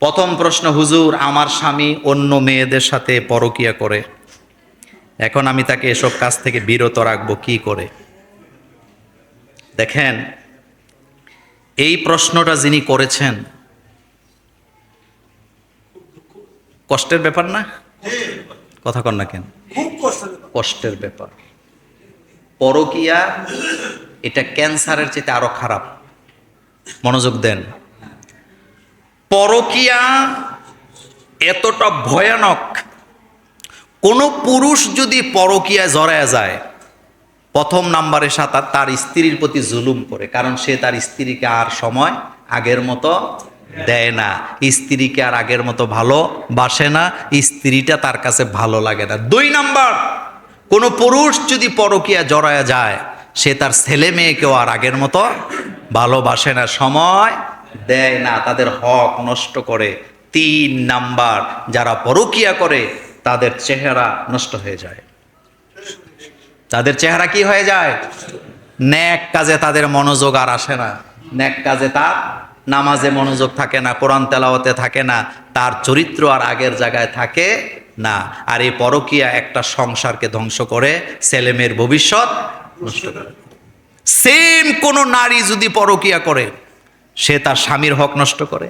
প্রথম প্রশ্ন, হুজুর, আমার স্বামী অন্য মেয়েদের সাথে পরকিয়া করে। এখন আমি তাকে এসব কাজ থেকে বিরত রাখব, কি করে? দেখেন, এই প্রশ্নটা যিনি করেছেন, কষ্টের ব্যাপার না? কথা কন না কেন? কষ্টের ব্যাপার। পরকিয়া, এটা ক্যান্সারের চেয়ে আরও খারাপ। মনোযোগ দেন। পরকিয়া এতটা ভয়ানক। কোনো পুরুষ যদি পরকিয়ায় জড়ায় যায়, প্রথম নাম্বারে সাঁতার তার স্ত্রীর প্রতি জুলুম করে, কারণ সে তার স্ত্রীকে আর সময় আগের মতো দেয় না। স্ত্রীকে আর আগের মতো ভালো বাসে না, স্ত্রীটা তার কাছে ভালো লাগে না। দুই নাম্বার, কোনো পুরুষ যদি পরকিয়া জড়ায় যায়, সে তার ছেলে মেয়েকেও আর আগের মতো ভালোবাসে না। সময় দেয় না, তাদের হক নষ্ট করে। তিন নাম্বার, যারা পরকিয়া করে, তাদের চেহারা নষ্ট হয়ে যায়। তাদের চেহারা কি হয়ে যায়? ন্যাক কাজে তাদের মনোযোগ আর আসে না। ন্যাক কাজে তার নামাজে মনোযোগ থাকে না, কোরআন তেলাওয়াতে থাকে না, তার চরিত্র আর আগের জায়গায় থাকে না। আর এই পরকিয়া একটা সংসারকে ধ্বংস করে, ছেলেমেয়ের ভবিষ্যৎ নষ্ট করে। সেম কোন নারী যদি পরকিয়া করে সে তার স্বামীর হক নষ্ট করে,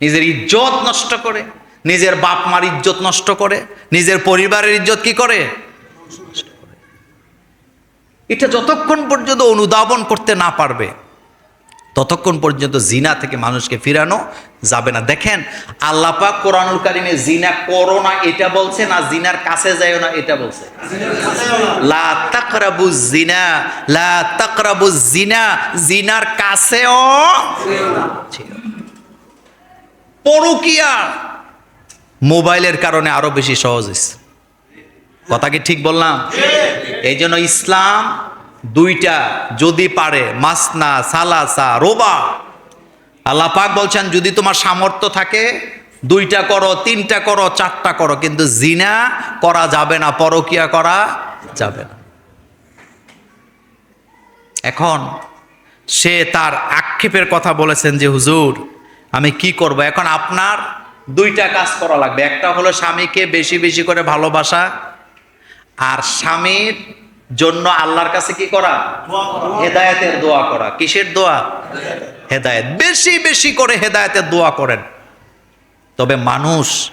নিজের ইজ্জত নষ্ট করে, নিজের বাপ মার ইজ্জত নষ্ট করে, নিজের পরিবারের ইজ্জত কি করে। এটা যতক্ষণ পর্যন্ত অনুধাবন করতে না পারবে ততক্ষণ পর্যন্ত জিনা থেকে মানুষকে ফিরানো যাবে না। দেখেন আল্লাপাক কোরআনুল কারিমে জিনা করো না এটা বলছে না জিনার কাছে যাইও না এটা বলছে। লা তাকরাবু জিনা লা তাকরাবু জিনা জিনার কাছেও পরকিয়া মোবাইলের কারণে আরও বেশি সহজ হয়েছে। কথা কি ঠিক বললাম? এই জন্য ইসলাম দুইটা যদি পারে, মাসনা, সালাসা, রোবা। আল্লাহ পাক বলছেন, যদি তোমার সামর্থ্য থাকে, দুইটা করো, তিনটা করো, চারটা করো, কিন্তু জিনা করা যাবে না, পরকিয়া করা যাবে না। এখন সে তার আক্ষেপের কথা বলেছেন যে, হুজুর, আমি কি করব? এখন আপনার দুইটা কাজ করা লাগবে। একটা হলো স্বামীকে বেশি বেশি করে ভালোবাসা, আর স্বামীর জন্য আল্লাহর কাছে কি করা? হেদায়েতের দোয়া করা। কিসের দোয়া? হেদায়েত। বেশি বেশি করে হেদায়েতের দোয়া করেন। তবে মানুষ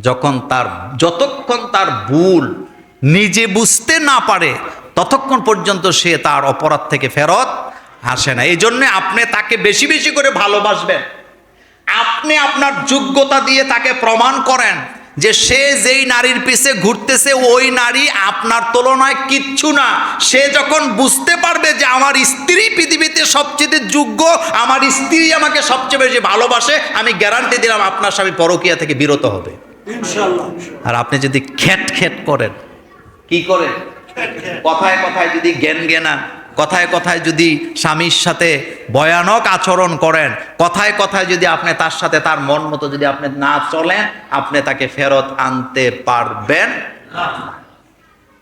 যখন তার যতক্ষণ তার ভুল নিজে বুঝতে না পারে ততক্ষণ পর্যন্ত সে তার অপরাধ থেকে ফেরত আসে না। এই জন্যে আপনি তাকে বেশি বেশি করে ভালোবাসবেন। আপনি আপনার যোগ্যতা দিয়ে তাকে প্রমাণ করেন। যে সে যেই নারীর পিছে ঘুরতেছে ওই নারী আপনার তুলনায় কিচ্ছু না। সে যখন বুঝতে পারবে যে আমার স্ত্রী পৃথিবীতে সবচেয়ে যোগ্য আমার স্ত্রী আমাকে সবচেয়ে বেশি ভালোবাসে আমি গ্যারান্টি দিলাম আপনার স্বামী পরকিয়া থেকে বিরত হবে। আর আপনি যদি খ্যাট খ্যাট করেন কি করেন? কথায় কথায় যদি জ্ঞান জ্ঞানা কথায় কথায় যদি স্বামীর সাথে ভয়ানক আচরণ করেন কথায় কথায় যদি আপনি তার সাথে তার মন মতো যদি আপনি না চলেন আপনি তাকে ফেরত আনতে পারবেন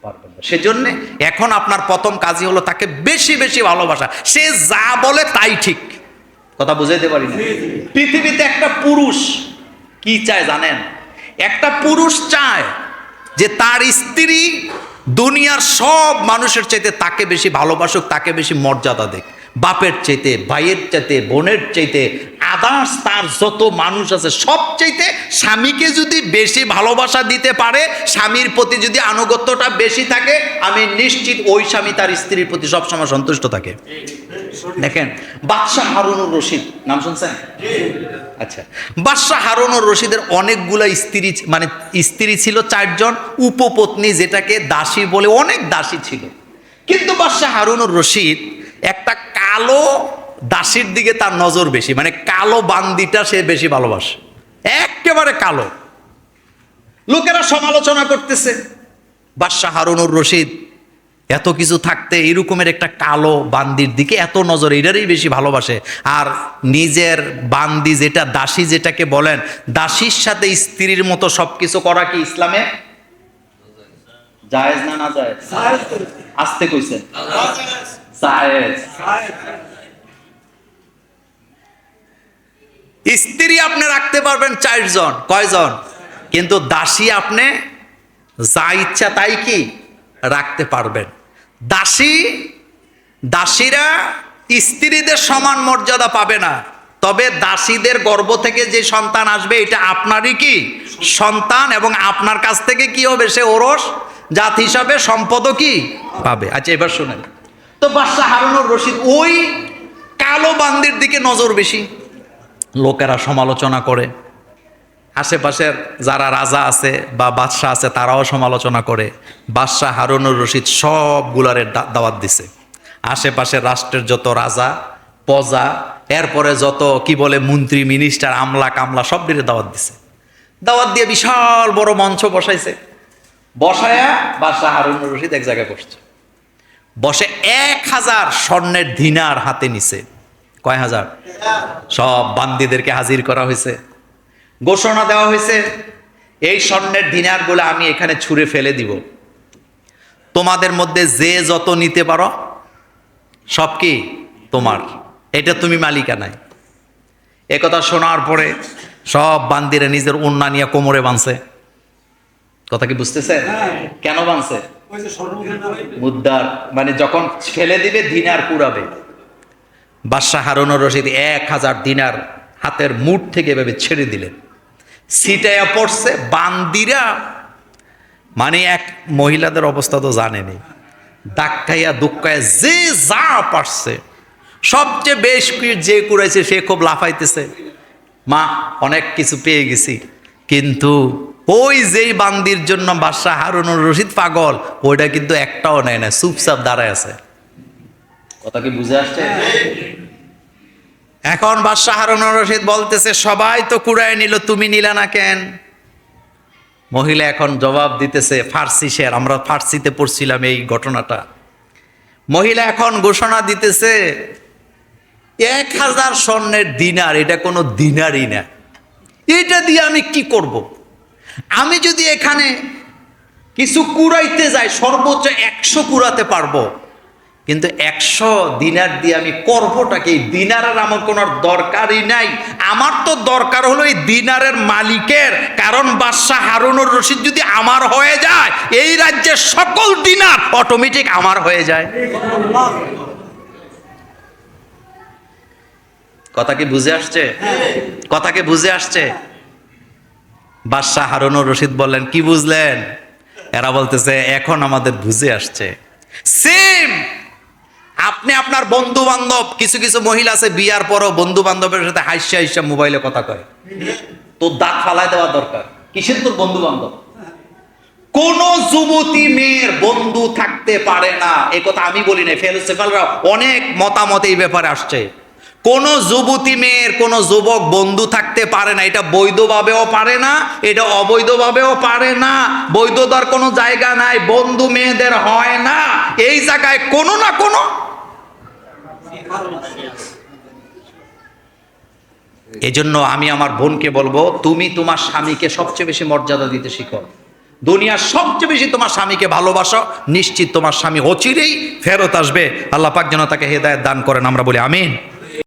পারবেন সেজন্য এখন আপনার প্রথম কাজই হলো তাকে বেশি বেশি ভালোবাসা। সে যা বলে তাই ঠিক। কথা বুঝাইতে পারি না? পৃথিবীতে একটা পুরুষ কি চায় জানেন? একটা পুরুষ চায় যে তার স্ত্রী দুনিয়ার সব মানুষের চাইতে তাকে বেশি ভালোবাসুক, তাকে বেশি মর্যাদা দেখ বাপের চাইতে, ভাইয়ের চাইতে, বোনের চাইতে, আদার্স তার যত মানুষ আছে, সব চাইতে স্বামীকে যদি বেশি ভালোবাসা দিতে পারে, স্বামীর প্রতি যদি আনুগত্যটা বেশি থাকে, আমি নিশ্চিত ওই স্বামী তার স্ত্রীর প্রতি সবসময় সন্তুষ্ট থাকে। দেখেন, বাদশাহ হারুনুর রশিদ, নাম শুনছেন? আচ্ছা বাদশাহ হারুনুর রশিদের অনেকগুলা স্ত্রী মানে স্ত্রী ছিল চারজন, উপপত্নী যেটাকে দাসী বলে অনেক দাসী ছিল। কিন্তু বাদশাহ হারুনুর রশিদ একটা কালো দাসীর দিকে তার নজর বেশি মানে কালো বান্দিটা সে বেশি ভালোবাসে। একেবারে কালো। লোকেরা সমালোচনা করতেছে, বাদশাহ হারুনুর রশিদ এত কিছু থাকতে এরকমের একটা কালো বান্দির দিকে এত নজর, এটারই বেশি ভালোবাসে। আর নিজের বান্দি যেটা, দাসী যেটাকে বলেন, দাসীর সাথে স্ত্রীর মতো সবকিছু করা কি ইসলামে? জায়েজ না না আসতে স্ত্রী আপনি রাখতে পারবেন চারজন, কয়জন? কিন্তু দাসী আপনি যা ইচ্ছা তাই কি? রাখতে পারবেন। দাসী, দাসীরা স্ত্রীদের সমান মর্যাদা পাবে না। তবে দাসীদের গর্ভ থেকে যে সন্তান আসবে, এটা আপনারই কি? সন্তান এবং আপনার কাছ থেকে কি হবে? সে ওরস, জাত হিসাবে সম্পদও কি? পাবে। আচ্ছা এবার শোনেন। তো বাদশাহ হারুনুর রশিদ ওই কালো বান্দির দিকে নজর বেশি। লোকেরা সমালোচনা করে। আশেপাশের যারা রাজা আছে বা বাদশাহ আছে, তারাও সমালোচনা করে। বাদশাহ হারুনুর রশিদ সবগুলারে দাওয়াত দিছে। আশেপাশের রাষ্ট্রের যত রাজা, প্রজা, এরপরে যত কি বলে মন্ত্রী, মিনিস্টার, আমলা, কামলা সব দাওয়াত দিছে। দাওয়াত দিয়ে বিশাল বড় মঞ্চ বসাইছে। বসায়া বাদশাহ হারুনুর রশিদ এক জায়গায় বসছে। বসে এক হাজার স্বর্ণের দিনার হাতে নিছে। কয় হাজার? সব বান্দিদেরকে হাজির করা হয়েছে। ঘোষণা দেওয়া হয়েছে, এই স্বর্ণের দিনারগুলো আমি এখানে ছুঁড়ে ফেলে দিব। তোমাদের মধ্যে যে যত নিতে পারো, সব কি তোমার। এটা তুমি মালিকানায় একথা শোনার পরে সব বান্দিরে নিজের উন্না নিয়ে কোমরে বাঁধছে। কথা কি বুঝতেছে কেন বাঁধছে? ওই মুদ্রার মানে যখন ফেলে দিবে, দিনার কুড়াবে বাদশাহ হারুনুর রশিদ এক হাজার দিনার হাতের মুঠ থেকে এভাবে ছেড়ে দিলেন। সিটাইয়া পড়ছে, বান্দিরা মানে এক মহিলাদের অবস্থা তো জানেনি দাক্কাইয়া দুক্কাইয়া যে যা পারছে, সবচেয়ে বেশ যে কুড়াইছে সে খুব লাফাইতেছে। মা, অনেক কিছু পেয়ে গেছি, কিন্তু ওই যেই বান্দির জন্য বাদশাহ হারুনুর রশিদ পাগল, ওইটা কিন্তু একটাও নেয় না, চুপচাপ দাঁড়ায় আছে। কথা কি বুঝে আসছে? এখন বাদশাহ হারুনুর রশিদ বলতেছে, সবাই তো কুড়ায় নিল, তুমি নিলা না কেন? মহিলা এখন জবাব দিতেছে, ফার্সি শের, আমরা ফার্সিতে পড়ছিলাম এই ঘটনাটা। মহিলা এখন ঘোষণা দিতেছে, এক হাজার স্বর্ণের দিনার, এটা কোনো দিনারই না। এটা দিয়ে আমি কি করব। আমি যদি এখানে কিছু কুড়াইতে যাই, সর্বোচ্চ একশো কুড়াতে পারব। কিন্তু একশো দিনার দিয়ে আমি করবোটাকে এই দিনারের আমার কোনো দরকারই নাই। আমার তো দরকার হলো এই দিনারের মালিকের, কারণ বাদশাহ হারুনুর রশিদ যদি আমার হয়ে যায়, এই রাজ্যের সকল দিনার অটোমেটিক আমার হয়ে যায়। কথা কি বুঝে আসছে? কথা কি বুঝে আসছে? বাদশাহ হারুনুর রশিদ বললেন, কি বুঝলেন? এরা বলতেছে, এখন আমাদের বুঝে আসছে। সেম বন্ধু বান্ধব কিছু কিছু মহিলা আছে বিয়ার পরও বন্ধু বান্ধবের সাথে হাইসা হাইসা মোবাইলে কথা কয়। তোর দাঁত ফালাই দেওয়া দরকার। কিসের তোর বন্ধু বান্ধব কোন যুবতী মেয়ের বন্ধু থাকতে পারে না। এ কথা আমি বলি না ফেলসেফালরা অনেক মতামত এই ব্যাপারে আসছে। কোন যুবতী মেয়ের কোন যুবক বন্ধু থাকতে পারে না। এটা বৈধভাবেও পারে না, এটা অবৈধভাবেও পারে না। বৈধতার কোনো জায়গা নাই, বন্ধু মেয়েদের হয় না। এই জায়গায় কোনো না কোনো এজন্য আমি আমার বোনকে বলব, তুমি তোমার স্বামীকে সবচেয়ে বেশি মর্যাদা দিতে শিখো। দুনিয়ার সবচেয়ে বেশি তোমার স্বামীকে ভালোবাসো, নিশ্চিত তোমার স্বামী অচিরেই ফেরত আসবে। আল্লাহ পাক যেন তাকে হেদায়ত দান করেন, আমরা বলি আমিন।